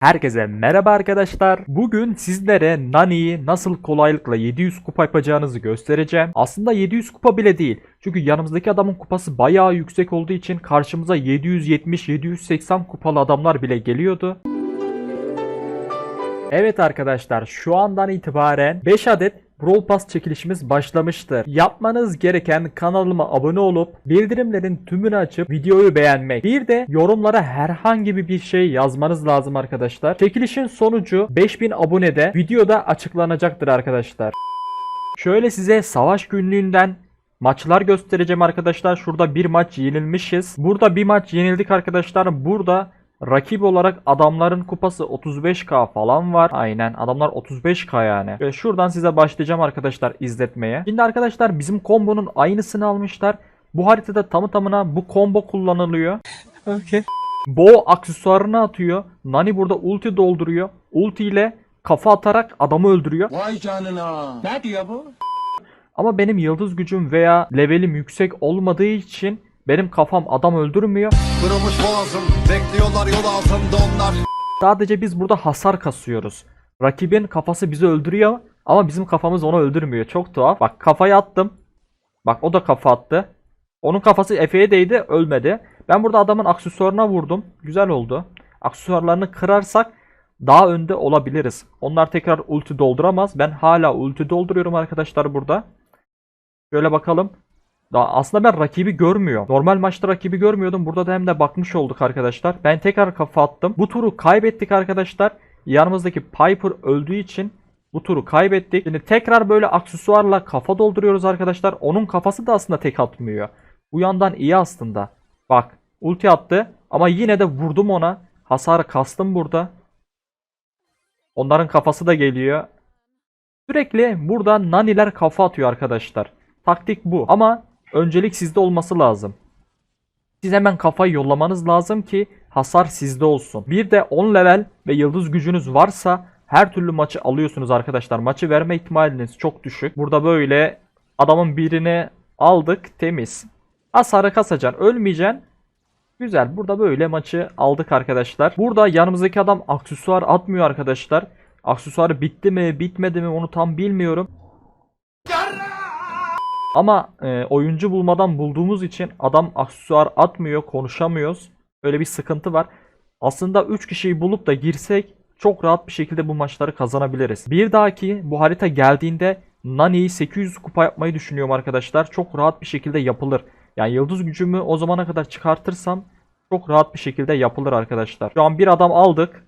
Herkese merhaba arkadaşlar. Bugün sizlere Nani'yi nasıl kolaylıkla 700 kupa yapacağınızı göstereceğim. Aslında 700 kupa bile değil. Çünkü yanımızdaki adamın kupası bayağı yüksek olduğu için karşımıza 770-780 kupalı adamlar bile geliyordu. Evet arkadaşlar şu andan itibaren 5 adet Brawl Pass çekilişimiz başlamıştır. Yapmanız gereken kanalıma abone olup bildirimlerin tümünü açıp videoyu beğenmek. Bir de yorumlara herhangi bir şey yazmanız lazım arkadaşlar. Çekilişin sonucu 5000 abonede videoda açıklanacaktır arkadaşlar. Şöyle size savaş günlüğünden maçlar göstereceğim arkadaşlar. Şurada bir maç yenilmişiz. Burada bir maç yenildik arkadaşlar. Burada rakip olarak adamların kupası 35k falan var. Aynen adamlar 35k yani. Ve şuradan size başlayacağım arkadaşlar izletmeye. Şimdi arkadaşlar bizim kombonun aynısını almışlar. Bu haritada tamı tamına bu combo kullanılıyor. Okay. Bo aksesuarını atıyor. Nani burada ulti dolduruyor. Ulti ile kafa atarak adamı öldürüyor. Vay canına. Ne diyor bu? Ama benim yıldız gücüm veya levelim yüksek olmadığı için benim kafam adam öldürmüyor. Kırılmış boğazım. Bekliyorlar yol altında onlar. Sadece biz burada hasar kasıyoruz. Rakibin kafası bizi öldürüyor ama bizim kafamız onu öldürmüyor. Çok tuhaf. Bak kafayı attım. Bak o da kafa attı. Onun kafası Efe'ye değdi ölmedi. Ben burada adamın aksesuarına vurdum. Güzel oldu. Aksesuarlarını kırarsak daha önde olabiliriz. Onlar tekrar ulti dolduramaz. Ben hala ulti dolduruyorum arkadaşlar burada. Şöyle bakalım. Aslında ben rakibi görmüyor. Normal maçta rakibi görmüyordum. Burada da hem de bakmış olduk arkadaşlar. Ben tekrar kafa attım. Bu turu kaybettik arkadaşlar. Yanımızdaki Piper öldüğü için bu turu kaybettik. Şimdi tekrar böyle aksesuarla kafa dolduruyoruz arkadaşlar. Onun kafası da aslında tek atmıyor. Bu yandan iyi aslında. Bak ulti attı ama yine de vurdum ona. Hasarı kastım burada. Onların kafası da geliyor. Sürekli burada naniler kafa atıyor arkadaşlar. Taktik bu. Ama öncelik sizde olması lazım. Siz hemen kafayı yollamanız lazım ki hasar sizde olsun. Bir de 10 level ve yıldız gücünüz varsa her türlü maçı alıyorsunuz arkadaşlar. Maçı verme ihtimaliniz çok düşük. Burada böyle adamın birini aldık temiz. Hasarı kasacaksın ölmeyeceksin. Güzel burada böyle maçı aldık arkadaşlar. Burada yanımızdaki adam aksesuar atmıyor arkadaşlar. Aksesuarı bitti mi bitmedi mi onu tam bilmiyorum. Ama e, oyuncu bulmadan bulduğumuz için adam aksesuar atmıyor, konuşamıyoruz. Öyle bir sıkıntı var. Aslında 3 kişiyi bulup da girsek çok rahat bir şekilde bu maçları kazanabiliriz. Bir dahaki bu harita geldiğinde Nani'yi 800 kupa yapmayı düşünüyorum arkadaşlar. Çok rahat bir şekilde yapılır. Yani yıldız gücümü o zamana kadar çıkartırsam çok rahat bir şekilde yapılır arkadaşlar. Şu an bir adam aldık.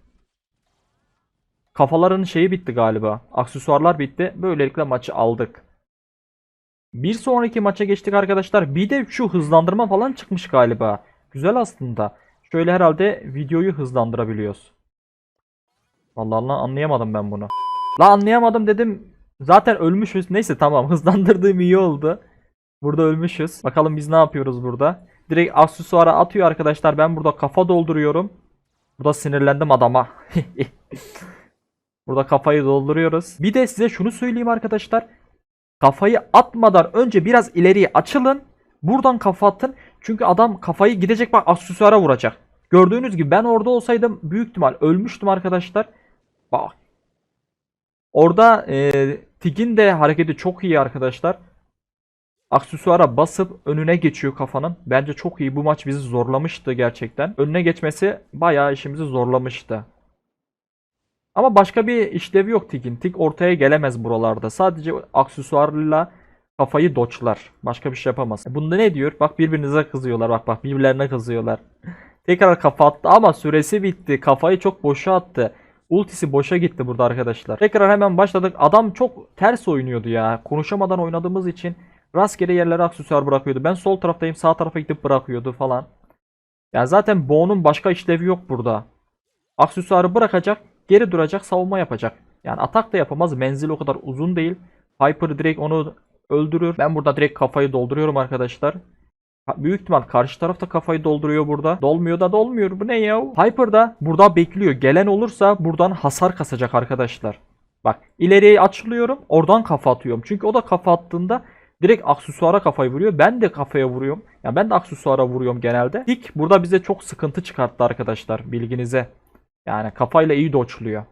Kafaların şeyi bitti galiba. Aksesuarlar bitti. Böylelikle maçı aldık. Bir sonraki maça geçtik arkadaşlar. Bir de şu hızlandırma falan çıkmış galiba. Güzel aslında. Şöyle herhalde videoyu hızlandırabiliyoruz. Vallahi Allah anlayamadım ben bunu. La anlayamadım dedim. Zaten ölmüşüz. Neyse tamam hızlandırdığım iyi oldu. Burada ölmüşüz. Bakalım biz ne yapıyoruz burada. Direkt aksesuara atıyor arkadaşlar. Ben burada kafa dolduruyorum. Burada sinirlendim adama. burada kafayı dolduruyoruz. Bir de size şunu söyleyeyim arkadaşlar. Kafayı atmadan önce biraz ileriye açılın. Buradan kafa atın. Çünkü adam kafayı gidecek bak aksesuara vuracak. Gördüğünüz gibi ben orada olsaydım büyük ihtimal ölmüştüm arkadaşlar. Bak. Orada e, Tig'in de hareketi çok iyi arkadaşlar. Aksesuara basıp önüne geçiyor kafanın. Bence çok iyi. Bu maç bizi zorlamıştı gerçekten. Önüne geçmesi bayağı işimizi zorlamıştı. Ama başka bir işlevi yok Tig'in. Tig ortaya gelemez buralarda. Sadece aksesuarıyla kafayı doçlar. Başka bir şey yapamaz. E Bunda ne diyor? Bak birbirinize kızıyorlar. Bak bak birbirlerine kızıyorlar. Tekrar kafa attı ama süresi bitti. Kafayı çok boşa attı. Ultisi boşa gitti burada arkadaşlar. Tekrar hemen başladık. Adam çok ters oynuyordu ya. Konuşamadan oynadığımız için rastgele yerlere aksesuar bırakıyordu. Ben sol taraftayım sağ tarafa gidip bırakıyordu falan. Yani zaten Bo'nun başka işlevi yok burada. Aksesuarı bırakacak, geri duracak, savunma yapacak. Yani atak da yapamaz. Menzil o kadar uzun değil. Piper direkt onu öldürür. Ben burada direkt kafayı dolduruyorum arkadaşlar. Büyük ihtimal karşı tarafta kafayı dolduruyor burada. Dolmuyor da dolmuyor. Bu ne ya? Piper da burada bekliyor. Gelen olursa buradan hasar kasacak arkadaşlar. Bak ileriye açılıyorum. Oradan kafa atıyorum. Çünkü o da kafa attığında direkt aksesuara kafayı vuruyor. Ben de kafaya vuruyorum. Yani ben de aksesuara vuruyorum genelde. Tik burada bize çok sıkıntı çıkarttı arkadaşlar. Bilginize. Yani kafayla iyi doçluyor.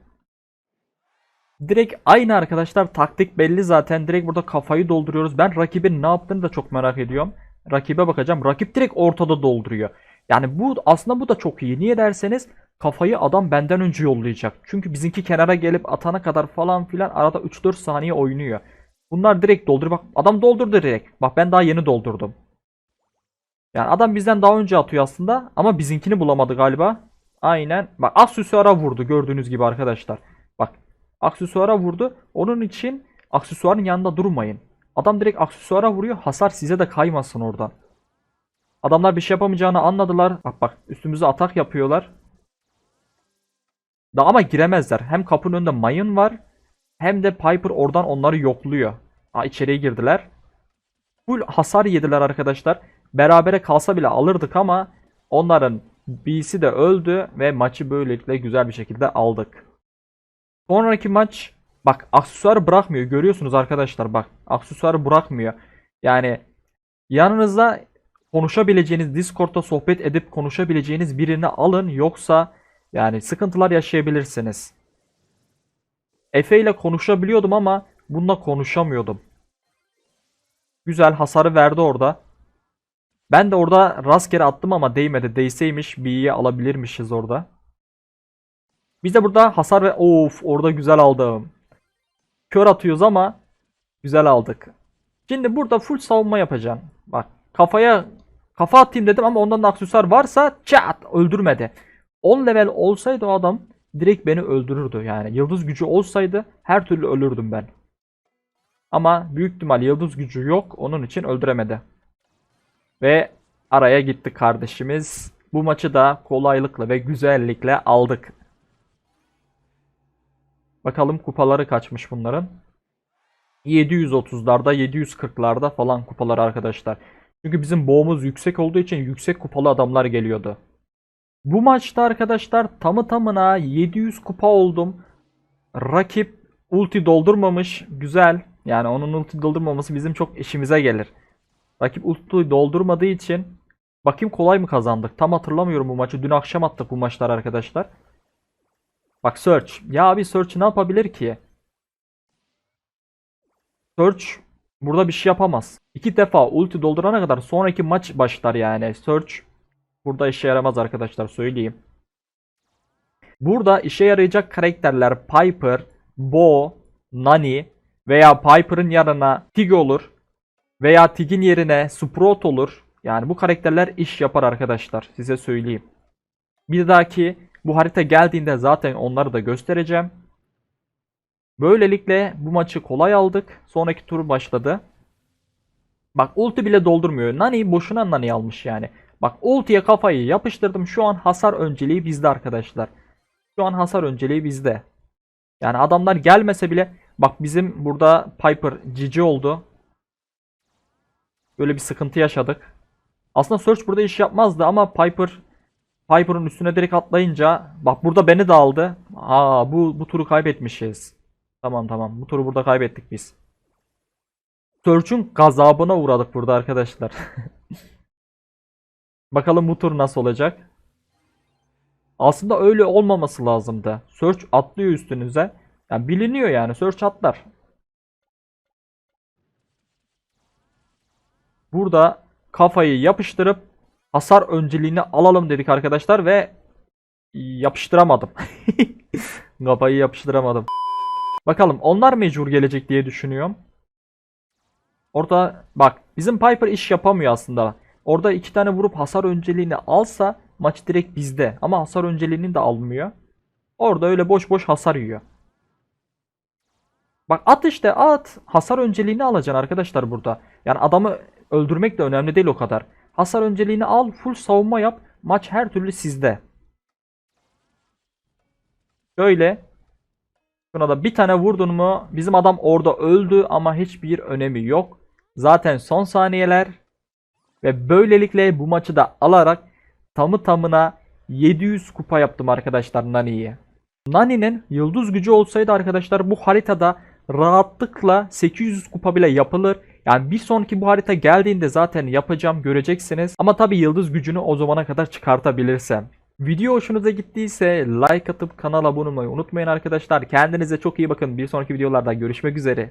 Direkt aynı arkadaşlar taktik belli zaten. Direkt burada kafayı dolduruyoruz. Ben rakibin ne yaptığını da çok merak ediyorum. Rakibe bakacağım. Rakip direkt ortada dolduruyor. Yani bu aslında bu da çok iyi. Niye derseniz kafayı adam benden önce yollayacak. Çünkü bizimki kenara gelip atana kadar falan filan arada 3-4 saniye oynuyor. Bunlar direkt dolduruyor. Bak adam doldurdu direkt. Bak ben daha yeni doldurdum. Yani adam bizden daha önce atıyor aslında ama bizimkini bulamadı galiba. Aynen. Bak aksesuara vurdu gördüğünüz gibi arkadaşlar. Bak aksesuara vurdu. Onun için aksesuarın yanında durmayın. Adam direkt aksesuara vuruyor. Hasar size de kaymasın oradan. Adamlar bir şey yapamayacağını anladılar. Bak bak üstümüze atak yapıyorlar. Da ama giremezler. Hem kapının önünde mayın var. Hem de Piper oradan onları yokluyor. Ha içeriye girdiler. Full hasar yediler arkadaşlar. Berabere kalsa bile alırdık ama onların B'si de öldü ve maçı böylelikle güzel bir şekilde aldık. Sonraki maç bak aksesuarı bırakmıyor. Görüyorsunuz arkadaşlar bak aksesuarı bırakmıyor. Yani yanınıza konuşabileceğiniz Discord'da sohbet edip konuşabileceğiniz birini alın yoksa yani sıkıntılar yaşayabilirsiniz. Efe ile konuşabiliyordum ama bununla konuşamıyordum. Güzel hasarı verdi orada. Ben de orada rastgele attım ama değmedi. Değseymiş B'yi alabilirmişiz orada. Biz de burada hasar ve of orada güzel aldım. Kör atıyoruz ama güzel aldık. Şimdi burada full savunma yapacağım. Bak kafaya kafa atayım dedim ama ondan da aksesuar varsa çat öldürmedi. 10 level olsaydı o adam direkt beni öldürürdü. Yani yıldız gücü olsaydı her türlü ölürdüm ben. Ama büyük ihtimal yıldız gücü yok. Onun için öldüremedi. Ve araya gitti kardeşimiz. Bu maçı da kolaylıkla ve güzellikle aldık. Bakalım kupaları kaçmış bunların. 730'larda, 740'larda falan kupalar arkadaşlar. Çünkü bizim boğumuz yüksek olduğu için yüksek kupalı adamlar geliyordu. Bu maçta arkadaşlar tamı tamına 700 kupa oldum. Rakip ulti doldurmamış. Güzel. Yani onun ulti doldurmaması bizim çok işimize gelir. Rakip ulti doldurmadığı için bakayım kolay mı kazandık? Tam hatırlamıyorum bu maçı. Dün akşam attık bu maçlar arkadaşlar. Bak Search. Ya abi Search ne yapabilir ki? Search burada bir şey yapamaz. İki defa ulti doldurana kadar sonraki maç başlar yani. Search burada işe yaramaz arkadaşlar söyleyeyim. Burada işe yarayacak karakterler Piper, Bo, Nani veya Piper'ın yanına Tig olur. Veya Tig'in yerine Sprout olur. Yani bu karakterler iş yapar arkadaşlar. Size söyleyeyim. Bir dahaki bu harita geldiğinde zaten onları da göstereceğim. Böylelikle bu maçı kolay aldık. Sonraki tur başladı. Bak ulti bile doldurmuyor. Nani boşuna Nani almış yani. Bak ultiye kafayı yapıştırdım. Şu an hasar önceliği bizde arkadaşlar. Şu an hasar önceliği bizde. Yani adamlar gelmese bile bak bizim burada Piper cici oldu. Böyle bir sıkıntı yaşadık. Aslında Search burada iş yapmazdı ama Piper Piper'ın üstüne direkt atlayınca bak burada beni de aldı. Aa bu bu turu kaybetmişiz. Tamam tamam bu turu burada kaybettik biz. Search'ün gazabına uğradık burada arkadaşlar. Bakalım bu tur nasıl olacak. Aslında öyle olmaması lazımdı. Search atlıyor üstünüze. Yani biliniyor yani Search atlar. Burada kafayı yapıştırıp hasar önceliğini alalım dedik arkadaşlar ve yapıştıramadım. kafayı yapıştıramadım. Bakalım onlar mecbur gelecek diye düşünüyorum. Orada bak bizim Piper iş yapamıyor aslında. Orada iki tane vurup hasar önceliğini alsa maç direkt bizde. Ama hasar önceliğini de almıyor. Orada öyle boş boş hasar yiyor. Bak at işte at. Hasar önceliğini alacaksın arkadaşlar burada. Yani adamı öldürmek de önemli değil o kadar. Hasar önceliğini al, full savunma yap. Maç her türlü sizde. Şöyle. Şuna da bir tane vurdun mu bizim adam orada öldü ama hiçbir önemi yok. Zaten son saniyeler ve böylelikle bu maçı da alarak tamı tamına 700 kupa yaptım arkadaşlar Nani'yi. Nani'nin yıldız gücü olsaydı arkadaşlar bu haritada rahatlıkla 800 kupa bile yapılır. Yani bir sonraki bu harita geldiğinde zaten yapacağım göreceksiniz. Ama tabi yıldız gücünü o zamana kadar çıkartabilirsem. Video hoşunuza gittiyse like atıp kanala abone olmayı unutmayın arkadaşlar. Kendinize çok iyi bakın. Bir sonraki videolarda görüşmek üzere.